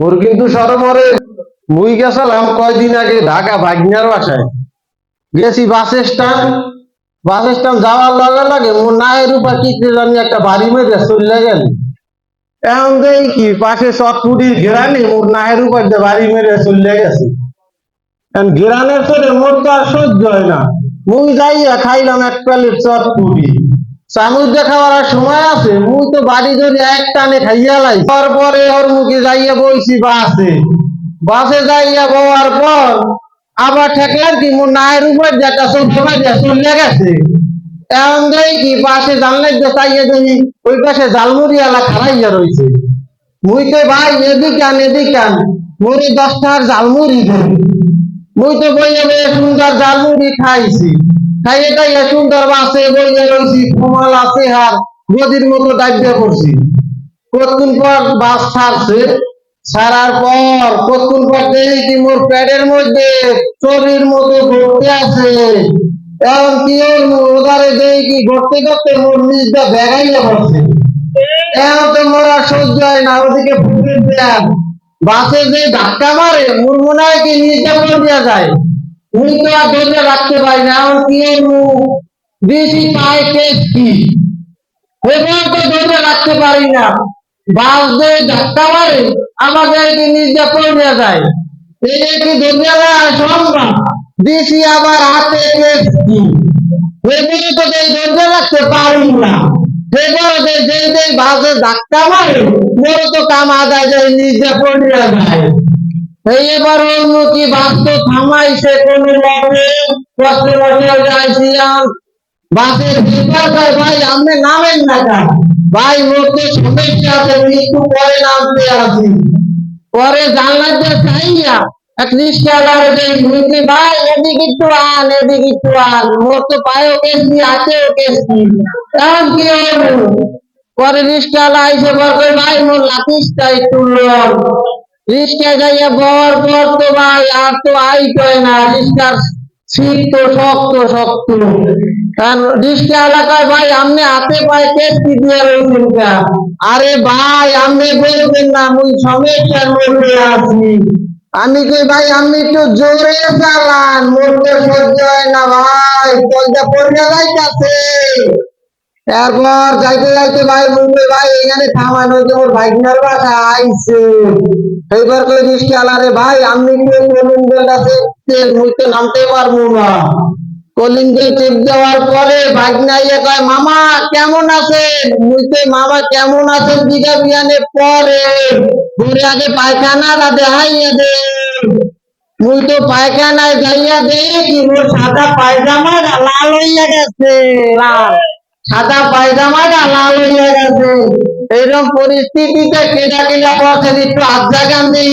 মোর কিন্তু মুই গেছিলাম কয়দিন আগে ঢাকা বাসায় গেছি বাস স্ট্যান্ড। বাস স্ট্যান্ড যাওয়ার লগে লগে মোর নায়ের উপর কি জানি একটা বাড়ি মেরে চলে গেল। এখন কি পাশে চটপুরির ঘেরানি মোর নায়ের উপর দিয়ে বাড়ি মেরে চলে গেছে। ঘেরানের তোরে মোর তো আর সহ্য হয় না। মুই যাইয়া খাইলাম এক প্লেট চটপুরি চামচ দেখাবার সময় আছে। মুই তো বাড়ি ধরে এক টানে খাইয়া লাই, তারপরে ওর মুখে যাইয়া বইছি বাসে। বাসে যাইয়া বওয়ার পর আবার ঠেকলাম কি মোর নায়ের উপর যেটা চোখ সময় চলে গেছে। এখন দেই কি, পাশে জানলে যে চাইয়া দেখি ওই পাশে জালমুড়ি এলা খারাইয়া রয়েছে মুই তো ভাই এদিকে আন এদিকে আন মুড়ি দশটার জালমুড়ি মুই তো বইয়ে সুন্দর জালমুড়ি খাইছি। খাইয়ে টাইয়ে সুন্দর বাসে বইয়ে রয়েছি কমাল আছে, আর গদির মতো ডাইবিয়া করছি। কতক্ষণ পর বাস ছাড়ছে? ছাড়ার পর কতক্ষণ পর দেখি মোর পেটের মধ্যে চোরের মতো ঘুরতে আছে। এখন কি ওদারে দেখি কি ঘুরতে ঘুরতে মোর নিজটা বেগাইয়া পড়ছে। এখন তো মোর আর সহ্য হয় না, ওদিকে বাসে যে ধাক্কা মারে, মোর মনে হয় কি নিজটা পড়ে যায়। উনি তো আর ধরে রাখতে পারি না হলো, বেশি পায় কেস কি? এবার তো ধরে রাখতে পারি না। বাস দিয়ে ধাক্কা মারে আমাদের কি নিজে পড়ে যায়। এই কি ধরে রাখা সম্ভব বেশি আবার হাতে কি? এগুলো তো ধরে রাখতে পারি না। এবার যে যে যে বাসে ধাক্কা মারে তো কাম আদায় যায় নিজে পড়ে যায়। এবার ওর মুখী বাস তো থামাইছে কোনো কষ্টে বসে যাইছি আর বাসের ব্যাপার কয় ভাই, আপনি নামেন না কেন? ভাই তো সমস্যা আছে, মৃত্যু পরে নামতে আছি। পরে জানলার যে চাইয়া ভাই, এদিকে আন এদিকে আন। মোর তো কি পরে ভাই, মোর একটু লন পর তো ভাই, আর তো আই না শীত তো শক্ত শক্ত। কারণ এলাকায় ভাই হাতে পায়ে আরে ভাই না আছি। আমি কই, ভাই আপনি একটু জোরে চালান তো সহ্য হয় না ভাই কলটা পড়ে যাইতাছে। তারপর যাইতে যাইতে ভাই বলবে, ভাই, এখানে থামানো যে ওর বাসা আইছে এইবার কই রিস্কা আলারে ভাই, আমি তো নামতে পারব না। কলিং বেল দেওয়ার পরে ভাগনা ইয়ে কয়, মামা, কেমন আছেন? মুই মামা, কেমন আছেন? দিঘা বিয়ানে পরে ঘুরে আগে পায়খানাটা দেখাইয়া দে। মুই তো পায়খানায় যাইয়া দেখি, মোর সাদা পায়জামাটা লাল হইয়া গেছে, লাল। সাদা পায়জামাটা লাল হয়ে গেছে। এইরকম পরিস্থিতিতে কেটা কেটা পথে একটু আজ্ঞা গান্ধী